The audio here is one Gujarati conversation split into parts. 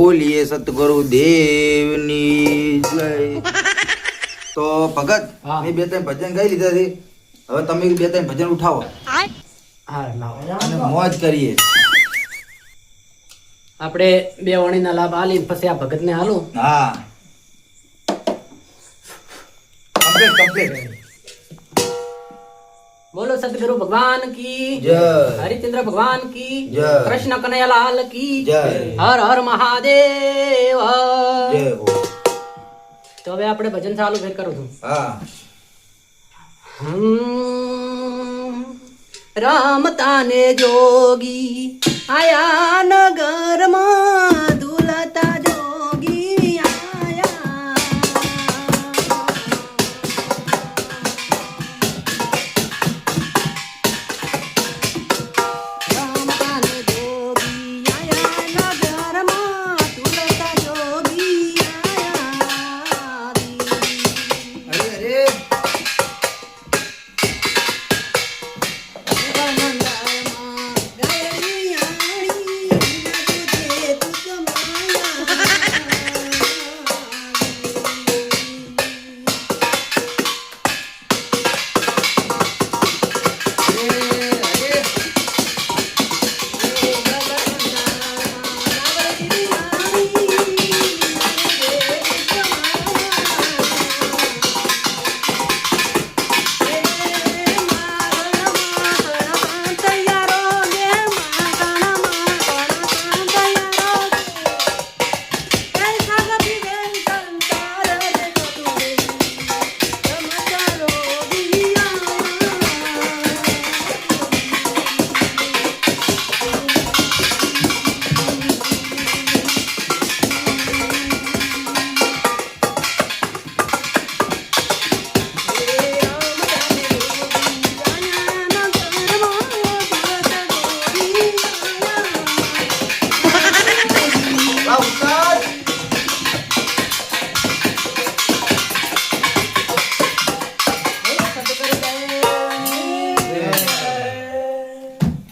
બોલીએ સતગુરુ દેવની જય. તો ભગત. મેં બે ત્રણ ભજન ગાઈ લીધા છે. હવે તમે બે ત્રણ ભજન ઉઠાવો. અને મોજ કરીએ. આપણે બે વણીના લાભ આલી પછી આ ભગતને હાલું. હા. કમ્પ્લીટ કમ્પ્લીટ બોલો સદગુરુ ભગવાન કી જય હરિચંદ્ર ભગવાન કી જય. કૃષ્ણ કનૈયાલાલ કી જય હર હર મહાદેવ જય હો. તો હવે આપણે ભજન ચાલુ ફેર કરું છું હા હમ, રમતા ને જોગી આયા નગરમાં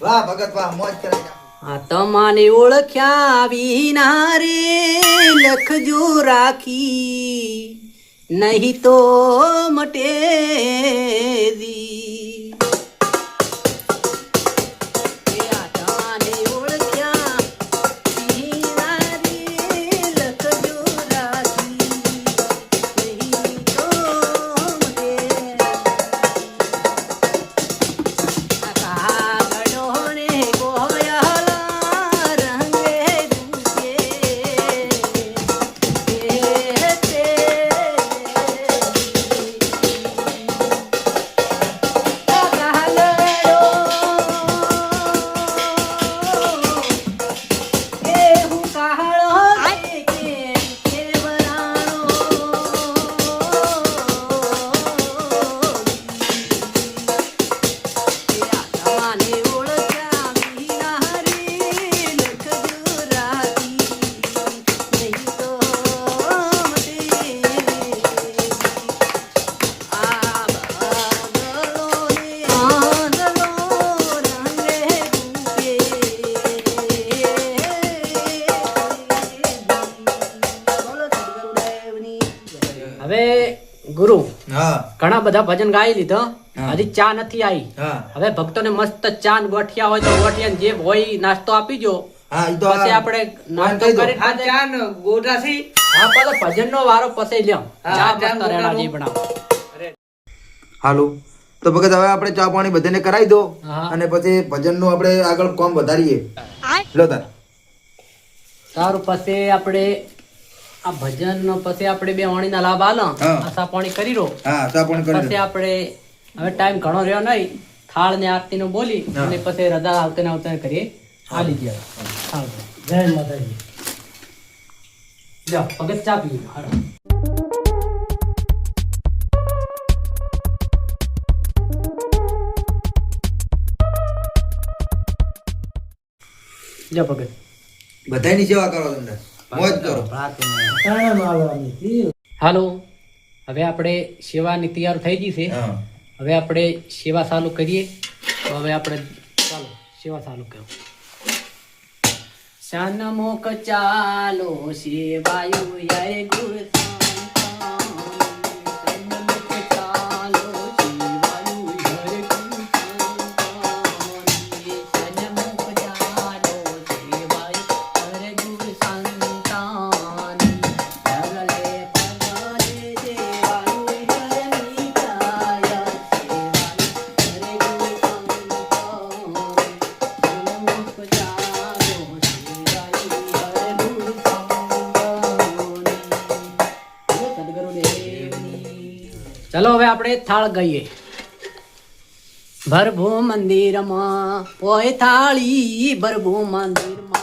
વાહ, ભગત, વાહ, મોજ કરે આ તમાને ઓળખ્યા વિના રે લખજો રાખી. નહીં તો મટેરી હવે ગુરુ ઘણા બધા ભજન ગાઈ લીધો હજી ચા નથી આવી હા. હવે ભક્તોને મસ્ત ચા ગોઠિયા હોય તો ગોઠિયા જે હોય નાસ્તો આપી જો પછી આપણે નાસ્તો કરી ચા ને હા પછી ભજન નો વારો પછી લ્યો. ચા ચા મસ્ત રેડા બનાવો. હાલો. તો ભગત હવે આપણે ચા પાણી બધાને કરાવી દો અને પછી ભજનનું આપણે આગળ કોમ વધારીએ. લો તાર. સારું પછી આપણે આ ભજન નો પછી આપણે બે વાણી ના લાભ આલો હા. પાણી કરી રો હા કરી પછી આપણે હવે ટાઈમ ઘણો રહ્યો નહીં. થાળ ને આરતી નું બોલી અને પછી રજા આવતે ને આવતે કરીએ. હાલી ગયા. જય માતાજી. લ્યો ભગત ચા પી લ્યો ભગત. બધાની સેવા કરો તમને. મોજ કરો. હાલો હવે આપણે સેવાની તૈયાર થઈ ગઈ છે. હવે આપણે સેવા ચાલુ કરીએ. તો હવે આપણે ચાલો સેવા ચાલુ કરો. સનમુખ ચાલો સેવાયુ યય ગુરુ. ચલો હવે આપણે થાળ ગઈએ. ભરભૂ મંદિરમાં ઓય થાળી ભરભૂ મંદિરમાં.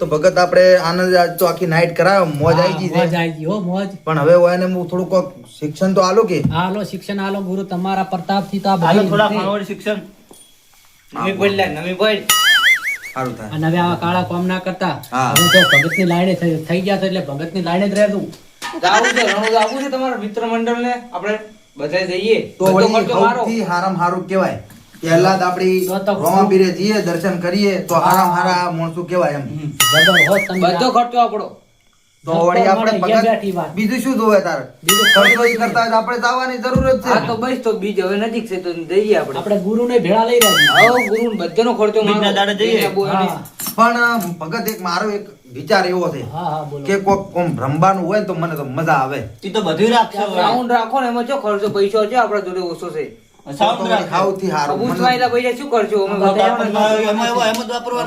તો ભગત આપણે આનંદ આજ તો આખી નાઈટ કરાયો મોજ આવી ગઈ મોજ આવી ગઈ હો મોજ. પણ હવે હોય ને હું થોડુંક કોક શિક્ષણ તો આલો કે? આલો શિક્ષણ આલો ગુરુ તમારા પ્રતાપથી તો આ હાલો થોડા ફાવડ શિક્ષણ. નવી પડ લે નવી પડ સારું થાય. અને હવે આવા કાળા કામ ના કરતા. હવે તો ભગતની લાઈને થઈ ગયા છે એટલે ભગતની લાઈને જ રહેતું. જાવું છે રણું જાવું છે તમારા મિત્ર મંડળ ને આપણે બધા જઈએ. તો વળી સૌથી હારામ હારું કહેવાય. પહેલા તો આપણી રોમાપીરે જઈએ દર્શન કરીએ તો હારા હારા મોણસું કેવાય એમ. બધો ખર્ચો આપણો. તો વળી આપણે ભગત બીજું શું જોવે તારે? બીજું ખર્ચો ઈ કરતા હોય આપણે જવાની જરૂર જ હા છે તો બસ તો બીજ હવે નજીક છે તો જઈએ આપણે. આપણે ગુરુને ભેળા લઈ રહ્યા આવો ગુરુ બધાનો ખર્ચો મારો દાડે જઈએ. પણ ભગત એક મારો એક વિચાર એવો છે હા હા બોલો. કે કોક કોમ રમવાનું હોય ને તો મને તો મજા આવે. ઈ તો બધું રાખશે રાઉન્ડ રાખો ને એમાં જો ખર્ચો પૈસો છે આપણા જોડે ઓછો છે. સૌથી હારું. પૈસા શું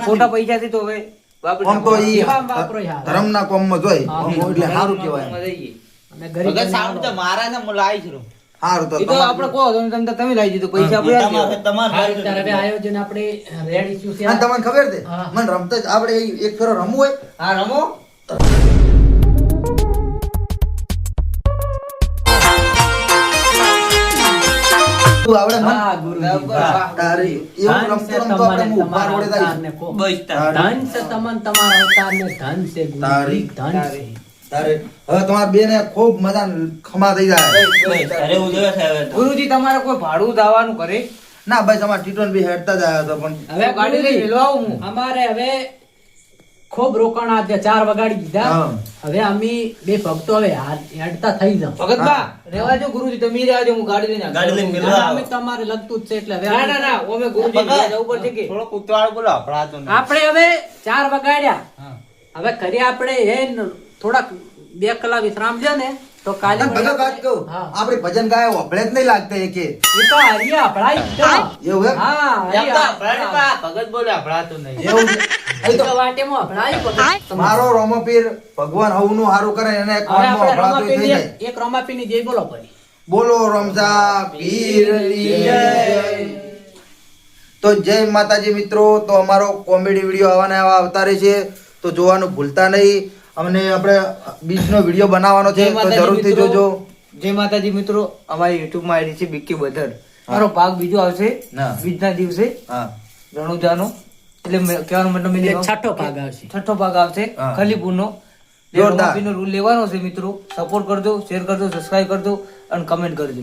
ખોટા તો હવે આમ તો ઈ એમાં વાપરો યાર. ધર્મના જોઈ એટલે સારું કહેવાય મારા છે, હું લાવીશ સારું તો આપણે કહો તમે તમે દીધો પૈસા આપણે તમારે- આયોજન આપણે રેડી શું છે. તમને ખબર છે. મને રમતા આપણે એક ફેરો રમવું હોય. હા રમો. તું આવડે મન હા ગુરુજી બરાબર. વાહ. તારે એવું રમતો રમતો આપણે તમારે હું ઊભા તમારા રોડે અવતારને જઈશ. કહો. બસ ધન છે તમન તમારા અવતારને ધન છે તારી. ધન છે તારે હવે તમારા બેને ખૂબ મજા ખમા થઈ જાય. ગુરુજી તમારે કોઈ ભાડું દાવાનું કરે ના ભાઈ તમારે ટીટોન બી હેડતા જ આવ્યો હતો પણ હવે ગાડી લઈ હું. અમારે હવે ખૂબ રોકાણ આજે ચાર વગાડી દીધા. હવે અમે બે ભક્તો હવે હેડતા થઈ જાવ ભગતબા રેવા જો ગુરુજી તમે રેવા જો હું ગાડી લઈને ગાડી લઈને આવું. અમે તમારે લગતું જ છે એટલે હવે ના ના ના અમે ગુરુજી જવું પડશે કે? થોડો ઉતાવળ બોલો, આપડા. આપણે હવે ચાર વગાડ્યા. હવે કરી આપણે એ થોડાક બે કલાક વિશ્રામ છે ને તો કાલે અને વાત કહું? આપણે ભજન ગાય વપડે જ નહીં લાગતા એકે. એ તો હરિયા હપડાઈ જ એવું હા એમ તો હરિયા હફડાય હપડાઈ. પા, ભગત બોલે, હફડાતું નહીં. એવું એ એ તો તો વાટેમાં હપડાઈ ભગત. મારો રોમપીર ભગવાન હવનું હારું કરે એને કોમમાં આપણે થઈ જાય. એક- એક રમાપીરની જય બોલો પડી બોલો રમઝા પીરની જય. તો જય માતાજી મિત્રો તો અમારો કોમેડી વીડિયો આવવાના આવતા રહે છે. તો જોવાનું ભૂલતા નહીં. અમને આપણે બીજનો વીડિયો બનાવવાનો છે તો જરૂરથી જોજો. જય માતાજી મિત્રો અમારી યુટ્યુબમાં આઈડી છે બિક્કી બધર મારો ભાગ બીજો આવશે ના. બીજના દિવસે. હા. રણુજાનો એટલે મેં- કહેવાનો મતલબ છઠ્ઠો ભાગ આવશે. છઠ્ઠો ભાગ આવશે. ખલીપુરનો. જોરદાર. રૂલ લેવાનો છે મિત્રો. સપોર્ટ કરજો શેર કરજો સબસ્ક્રાઇબ કરજો અને કમેન્ટ કરજો.